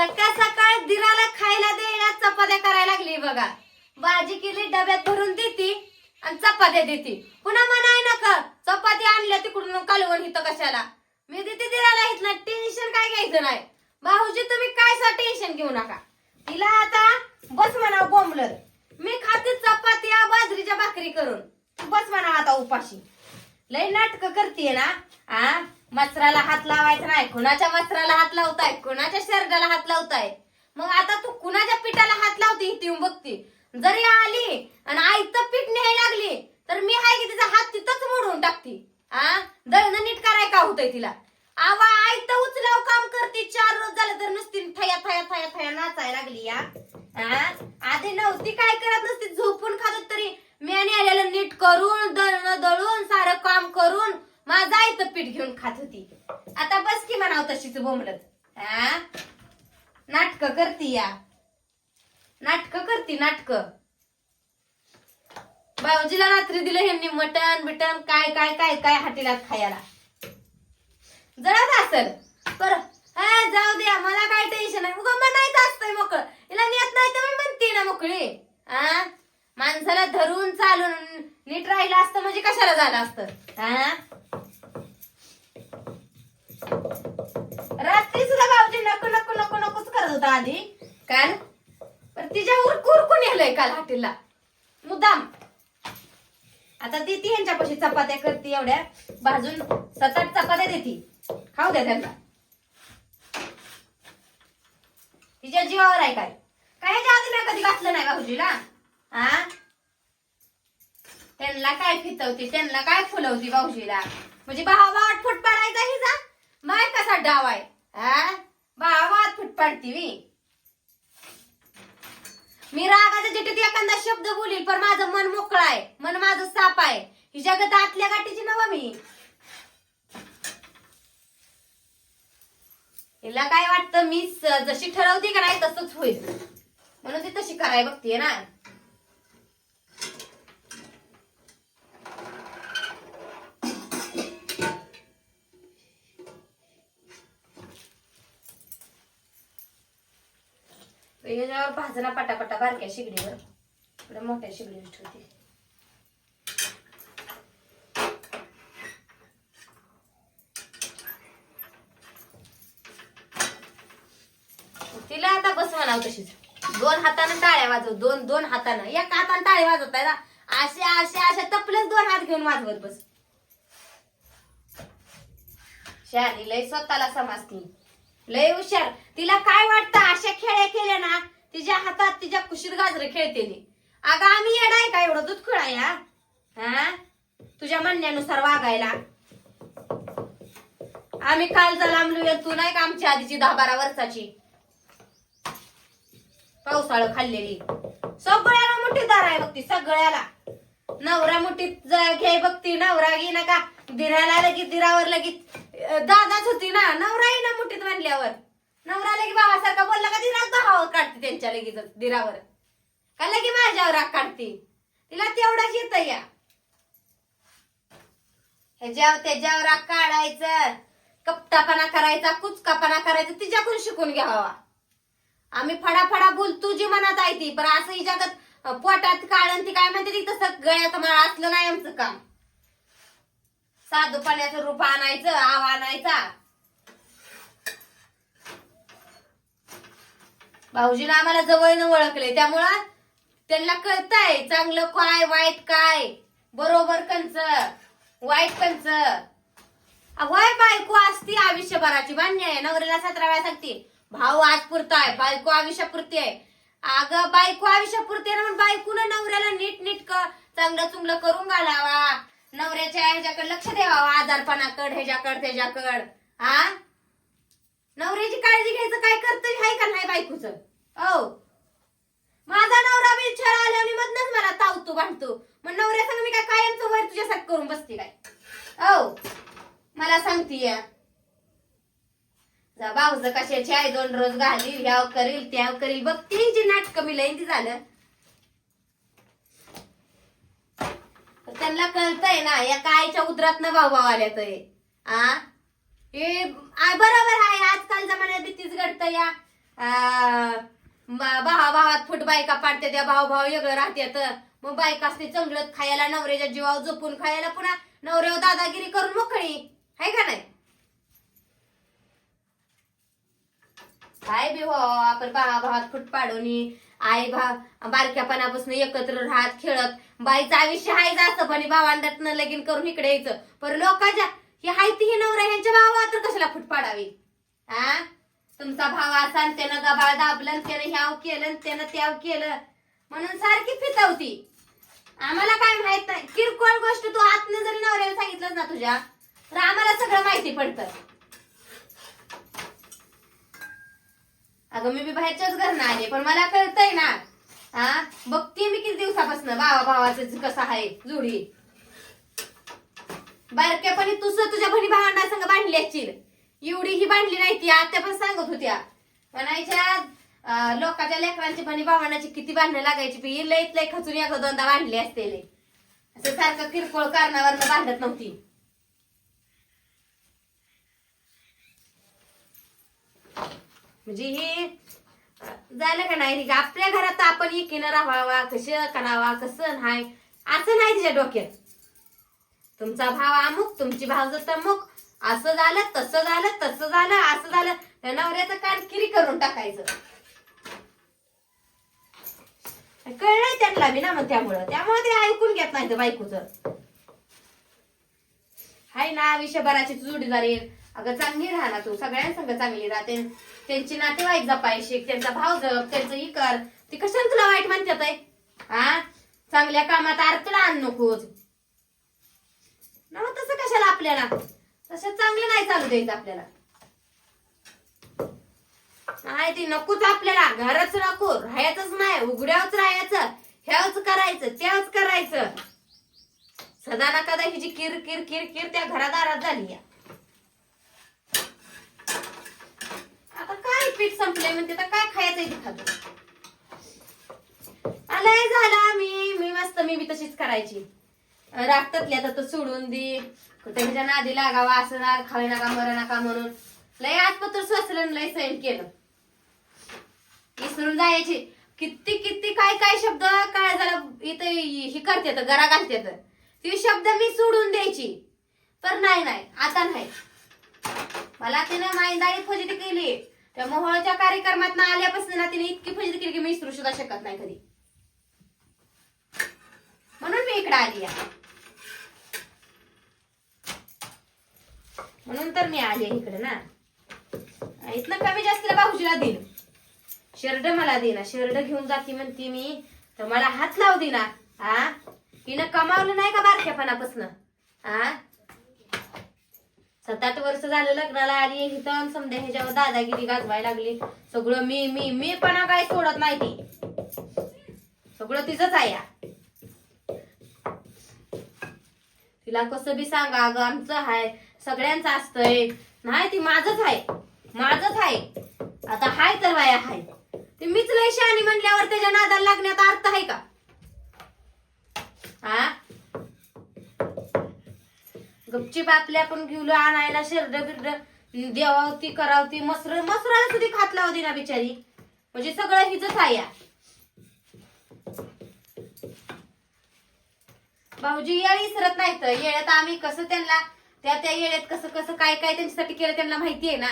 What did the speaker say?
सकाळ सकाळ दिराला खायला द्यायला चपात्या करायला लागली बघा. भाजी केली डब्यात भरून देती आणि चपात्या देती. पुन्हा म्हणाय नका चपात्या आणल्या तिकडून कालवण इथं कशाला? मी देते दिराला इथलं टेन्शन काय घ्यायचं नाही. भाऊजी तुम्ही काय सा टेन्शन घेऊ नका. तिला आता बस म्हणा बोंबलर मी खाते चपात्या बाजरीच्या भाकरी करून. बस म्हणा आता उपाशी. लय नाटक करतीये ना आ? मसराला हात लावायचा नाही कुणाच्या मसराला हात लावताय? कुणाच्या शर्टाला हात लावताय? मग आता तू कुणाच्या पिठाला हात लावती ती बघती? जरी आली आणि आईचं पीठ न्यायला लागली तर मी हाय की तिचा हात तिथंच मोडून टाकती? आ? दळणं नीट कराय का होतंय तिला? आवा आई तर उचलाव काम करते. चार रोज झालं तर नुसती थया थया थया थया नाचायला लागली या आधी नव्हती काय करत नसती? झोपून खात तरी मी आणि आलेलं नीट करून दळणं दळून सारं काम करून माझं आईचं पीठ घेऊन खात होती. आता बस की म्हणाव तशीच बोंबलत. हा? नाटक करती या. नाटक करती नाटक. भाऊजीला रात्री दिलं ह्यांनी मटण बिटन काय काय काय काय हाटीला खायला. जरा असल पर हा जाऊ द्या मला काय टेन्शन आहे. उगा म्हणायचं असतंय मोकळ. हिला नेत नाही तर मी म्हणते ना मोकळी. हा? माणसाला धरून चालून नीट राहिलं असतं म्हणजे कशाला झालं असतं? हा? नको नको नको नकोच करत होता आधी. काल पण तिच्यावर कुरकून येलंय काल हाटीला मुद्दाम. आता ती ती ह्यांच्यापाशी चपात्या करते एवढ्या. भाजून सात आठ चपात्या देते. खाऊ द्या त्यांना. तिच्या जीवावर आहे काय? काय ह्याच्या आधी मी कधी घातलं नाही भाऊजीला? हा त्यांना काय फितवती त्यांना काय फुलवती भाऊजीला? म्हणजे भावा फुट पाडायचा हिचा? माय कसा डाव आहे? हा भावा फुट पाडती मी मी रागाच्या चिठीत एखादा शब्द बोलील पण माझं मन मोकळं आहे. मन माझं साप आहे. ही जगत आतल्या गाठीची नवा मी. हिला काय वाटतं मी जशी ठरवते का नाही तसंच होईल. म्हणून ती तशी कराय बघतीये ना. याच्यावर भाजना पटापटा बारक्या शिगडीवर. इकडे मोठ्या शिगडीवर ठेवते. तिला आता बस म्हणाव तशीच. दोन हातानं टाळ्या वाजव दोन दोन हातानं. एका हातानं वाजवत आहे ना. असे असे असे तपलेच दोन हात घेऊन वाजवत बस. शहाणी लय स्वतःला समजती. लय हुशार. तिला काय वाटतं अशा खेळ्या केल्या ना तिच्या हातात तिच्या कुशीत गाजर खेळतेली अगं आम्ही येडाय का एवढं दूध खुळाया हा? तुझ्या म्हणण्यानुसार वागायला. आम्ही काल लांबलो तू नाही का आमच्या आधीची दहा बारा वर्षाची? पावसाळ खाल्लेली. सगळ्याला मुठीदार आहे बघती सगळ्याला. नवरा मुठीत घे घे बघती नवरा घे ना का. दिराला लगेच दिरावर लगेच. दादाच होती ना नवरा ना मुठीत म्हणल्यावर. नवरा लगे भावासारखा बोलला का दिरा भावावर काढते त्यांच्या लगेच दिरावर. का लगे माझ्यावर राग काढते? तिला तेवढाच येत या. ह्याच्यावर त्याच्यावर राग काढायचं. कपटापणा करायचा कुचकापणा करायचा तिच्याकडून शिकून घ्यावा. आम्ही फडाफडा बोल जी मनात आहे ती पण असं ही जगात पोटात काढण ती काय म्हणते ती तसं गळ्यात मला असलं नाही आमचं काम. साधू पाण्याचं रूप आणायचं आव आणायचा. भाऊजीनं आम्हाला जवळनं ओळखलंय त्यामुळं त्यांना कळतंय चांगलं काय वाईट काय. बरोबर कंच वाईट कंच वय बायको असती आयुष्यभराची मान्य आहे. नवऱ्याला सतरा वेळा सांगते भाऊ आज पुरताय बायको आयुष्यापुरती आहे. अगं बायको आयुष्यापुरती आहे ना म्हणून बायकोनं नवऱ्याला नीट नीट चांगलं चुंगलं करून घालावा. नवऱ्याच्या ह्याच्याकडे लक्ष द्यावा आजारपणाकड ह्याच्याकड त्याच्याकड. हा? नवऱ्याची काळजी घ्यायचं काय कर्तव्य आहे का नाही बायकोच? हो माझा नवरा विचार छळ आणि मधनच मला तावतो बांधतो मग नवऱ्या सांग मी काय कायमचं वर तुझ्यासाठी करून बसते काय? हो मला सांगती जा भाऊज कशाची आहे दोन रोज घालील ह्याव करील त्याव करील. बघ ती जी नाटकं मी लईन झालं. त्यांना कळतंय ना या कायच्या उदरात ना भाऊ भाऊ आल्यात हे. आ? हे बरोबर आहे आजकाल जमान्यात तीच घडत या. भावा भावात फुट बायका पाडते त्या भाऊ भाऊ वेगळं तर मग बायका असते चांगलं खायला नवऱ्याच्या जीवावर झोपून खायला पुन्हा नवऱ्यावर दादागिरी करून मोकळी. आहे का नाही? काय बी हो आपण भावा भावात फुट पाडून आई भाव बारक्यापणापासून एकत्र राहत खेळत. बाईचं आयुष्य हाय जास्त पण भावांडात लगीन करून इकडे यायचं. पण लोकांच्या ही हायती हे ही नवरा ह्यांच्या भावा तर कशाला फुट पाडावी? हा तुमचा भाव असा त्यानं गबाळ दाबलं त्यानं ह्याव केलं त्यानं त्याव केलं. म्हणून सारखी फितावती. आम्हाला काय माहीत नाही. किरकोळ गोष्ट तू आतनं जरी नवऱ्याला सांगितलंच ना तुझ्या तर आम्हाला सगळं माहिती पडतं. अगं मी बी बाहेरच्याच घरनं आले पण मला कळतंय ना. हा? बघते मी किती दिवसापासून. भावा भावाचं कसं आहे जोडी. बारक्यापणी तुझ तुझ्या बहिणी भावांना संग बांधली असतील एवढी ही बांधली नाही ती आत्या पण सांगत होत्या. म्हणायच्या लोकांच्या लेकरांची बहिणी भावांनाची किती बांधणं लागायची पण लईत लई खचून एक दोनदा बांधली असते असं सारखं किरकोळ कारणावर बांधत नव्हती. म्हणजे हे झालं का नाही? आपल्या घरात आपण एकीनं राहावा कसं करावा कसं नाही? असं नाही तिच्या डोक्यात. तुमचा भाव अमुक तुमची भाव तमुक. असं झालं तसं झालं तसं झालं असं झालं. त्या नवऱ्याचं कानकिरी करून टाकायचं. कळलं त्यांना मी ना मग त्यामुळं. त्यामुळे ते ऐकून घेत नाही बायकोच. हाय ना आयुष्यभराची जोडीदार येईल अगं चांगली राहा ना तू सगळ्यांसंग चांगली राहते. त्यांची नातेवाईक जपायशी त्यांचा भाव जप त्यांचं ही कर. ती कशाला तुला वाईट म्हणतात आहे हा चांगल्या कामात अडथळा आण नकोच. ना तसं कशाला आपल्याला? तसं चांगलं नाही चालू द्यायचं आपल्याला. नाही ती नकोच आपल्याला. घरच नको राहायचंच नाही उघड्यावच राहायचं. ह्याच करायचं त्याच करायचं. सदा ना कदा हिची किर किर किर किर त्या घरादारात झाली या आता काय पीठ संपलंय म्हणते आता काय खायचंय ते खातो आलंय झाला मी मी मस्त मी बी तशीच करायची. राखतातली आता तो सोडून दे. कुठे ह्याच्या नादी लागावा असं ना खावे नका मर नका म्हणून. लय आजपत्र स्वसलं लय सैन केलं. विसरून जायची. किती किती काय काय शब्द काय झालं इथं हे करतात गरा तर ती शब्द मी सोडून द्यायची. पण नाही नाही आता नाही. मला तिने मायदाळी फजिती केली. त्या मोहळच्या कार्यक्रमात ना आल्यापासून ना तिने इतकी फजित केली की मी विसरू सुद्धा शकत नाही कधी. म्हणून मी इकडे आली आहे. म्हणून तर मी आली आहे इकडे ना. इथनं कमी जास्त बाहुजीला देईन. शर्ट मला देना शर्ट घेऊन जाते म्हणती मी तर मला हात लावू देना हा हिनं कमावलं नाही का बारक्यापणापासून? हा सात आठ वर्ष झालं लग्नाला आणि इथं समजा ह्याच्यावर दादागिरी गाजवायला लागली. सगळं मी मी मी पण काय सोडत नाही ती. सगळं तिचंच आहे तिला कसं बी सांगा अगं आमचं आहे सगळ्यांचं असतंय. नाही ती माझच आहे. माझच आहे. आता हाय तर बाया हाय. ते मीच लय शहाणी म्हणल्यावर त्याच्या नादाला लागण्यात अर्थ आहे का? हा गपचीप आपल्या आपण घेऊलो आणायला शेरड बिरड. देवावती करावती मसर मसराला सुद्धा खात लावती ना बिचारी. म्हणजे सगळं हिच साया भाऊजी येळ इसरत नाही तर येळ्यात आम्ही कसं त्यांना त्या त्या येळ्यात कसं कसं काय काय त्यांच्यासाठी केलं त्यांना माहिती आहे ना?